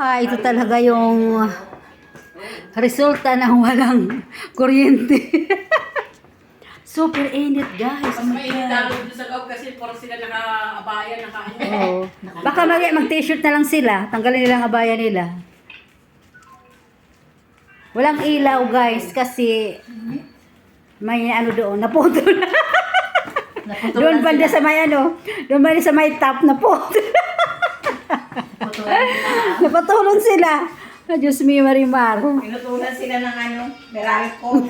Ah, ito talaga yung resulta ng walang kuryente. Super init, guys. Mas mainit lalo doon sa loob kasi puro sila naka-abaya, naka-ano. Oo. Baka mag mag-t-shirt na lang sila. Tanggalin nila ang abaya nila. Walang ilaw, guys, kasi may ano doon, naputol. doon banda sa may ano, doon banda sa may top na putol. Napatulon sila. Diyos me, Marimar. Pinutulan sila ng ano, Meralco.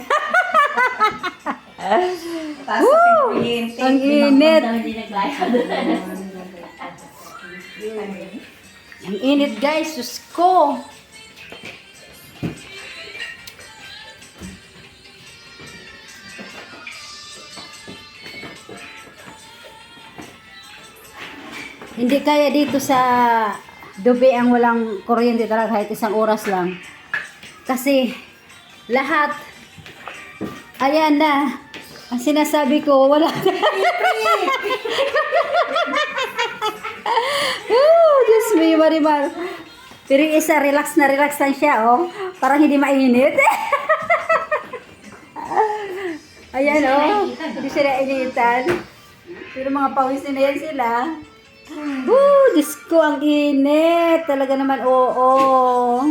Tapos sa kuryente. Ang init. Ang init, guys. Diyos ko. Hindi kaya dito sa Dubai ang walang kuryente talaga kahit isang oras lang. Kasi lahat, ayan na, ang sinasabi ko, wala na. Oh, Diyos me, Marimar. Pero isa, relax na relax lang siya, oh. Parang hindi mainit. Ayan, oh. Hindi siya nainitan. Pero mga pawis na yan sila. Woo, Diyos ko, ang init. Talaga naman, oo.